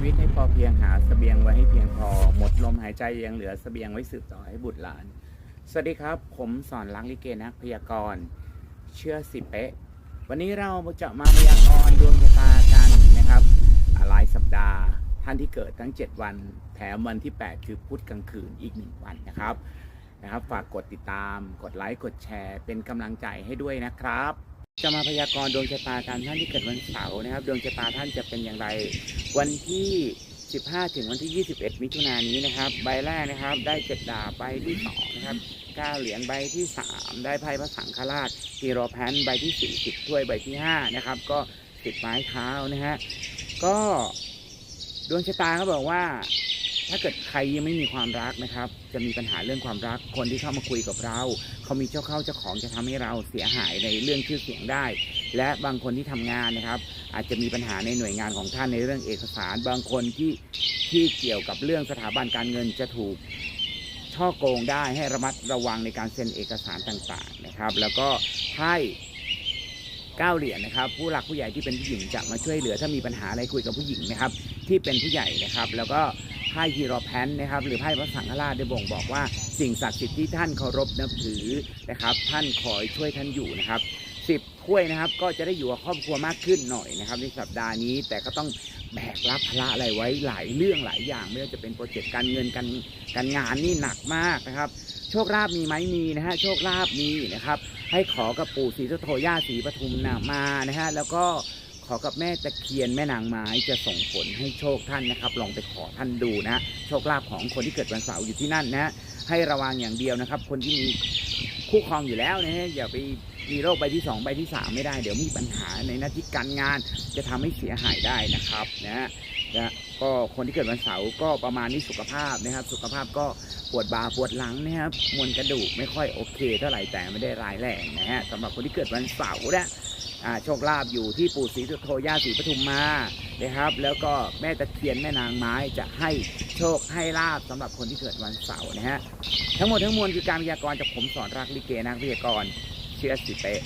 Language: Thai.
ชีวิตให้พอเพียงหาสเสบียงไว้ให้เพียงพอ หมดลมหายใจยังเหลือสเสบียงไว้สืบต่อให้บุตรหลาน สวัสดีครับ ผมสอนรักลิเกนักพยากรณ์เชื่อสิเป๊ะ วันนี้เราจะมาพยากรณ์ดวงชะตากันนะครับรายสัปดาห์ท่านที่เกิดทั้ง 7 วัน แถมวันที่ 8 คือพุธกลางคืนอีกหนึ่งวันนะครับนะครับ ฝากกดติดตาม กดไลค์กดแชร์ เป็นกำลังใจให้ด้วยนะครับ จะมาพยากรณ์ดวงชะตาการท่านที่เกิดวันเสาร์นะครับ ดวงชะตาท่านจะเป็นอย่างไร วันที่ 15 ถึงวันที่ 21 มิถุนายนนี้นะครับ ใบแรกนะครับ ได้เจ็ดดาบใบที่สองนะครับเก้าเหรียญใบที่ 3 ได้ไพ่พระสังฆราชฮีโรแพนใบที่ 40 ถ้วยใบที่ 5 นะครับ ก็ติดไม้เท้านะฮะก็ดวงชะตาเขาบอกว่า ถ้าเกิดใครยังไม่มีความรักนะครับ จะมีปัญหาเรื่องความรัก คนที่เข้ามาคุยกับเรา เขามีเจ้าเข้าเจ้าของจะทำให้เราเสียหายในเรื่องชื่อเสียงได้ และบางคนที่ทำงานนะครับ อาจจะมีปัญหาในหน่วยงานของท่านในเรื่องเอกสาร บางคนที่ที่เกี่ยวกับเรื่องสถาบันการเงินจะถูกช่อโกงได้ให้ระมัดระวังในการเซ็นเอกสารต่างๆนะครับ แล้วก็ให้เก้าเหรียญนะครับ ผู้หลักผู้ใหญ่ที่เป็นผู้หญิงจะมาช่วยเหลือถ้ามีปัญหาอะไรคุยกับผู้หญิงนะครับ ที่เป็นผู้ใหญ่นะครับ แล้วก็ ไพ่ฮีโรแพนนะครับหรือไพ่พระสังฆราชได้บ่งบอกว่า สิ่งศักดิ์สิทธิ์ที่ท่านเคารพนับถือนะครับ ท่านคอยช่วยท่านอยู่นะครับสิบถ้วยนะครับก็จะได้อยู่กับครอบครัวมากขึ้นหน่อยนะครับในสัปดาห์นี้แต่ก็ต้องแบกรับภาระอะไรไว้หลายเรื่องหลายอย่างไม่ว่าจะเป็นโปรเจกต์การเงินการการงานนี่หนักมากนะครับโชคลาภมีไหมมีนะฮะโชคลาภมีนะครับ ให้ขอกับปู่ศรีสุโธย่าศรีปทุมนามานะฮะแล้วก็ ขอกับแม่ตะเคียนแม่นางไม้จะส่งผลให้โชคท่านนะครับ ลองไปขอท่านดูนะโชคลาภของคนที่เกิดวันเสาร์อยู่ที่นั่นนะฮะให้ระวังอย่างเดียวนะครับ คนที่มีคู่ครองอยู่แล้วนะอย่าไปมีโรคใบที่สองใบที่สามไม่ได้ เดี๋ยวมีปัญหาในหน้าที่การงาน จะทำให้เสียหายได้นะครับนะฮะนะก็คนที่เกิดวันเสาร์ก็ประมาณนี้สุขภาพนะครับ สุขภาพก็ปวดบ่าปวดหลังนะครับมวลกระดูกไม่ค่อยโอเค เท่าไหร่แต่ไม่ได้ร้ายแรงนะฮะสำหรับคนที่เกิดวันเสาร์นะ โชคลาภอยู่ที่ปู่ศรีสุโธย่าศรีปทุมมานะครับ แล้วก็แม่ตะเคียนแม่นางไม้จะให้โชคให้ลาบสำหรับคนที่เกิดวันเสาร์นะฮะทั้งหมดทั้งมวลคือการพยากรณ์จากผมสอนรักลิเกนักพยากรเชื่อสิเปะ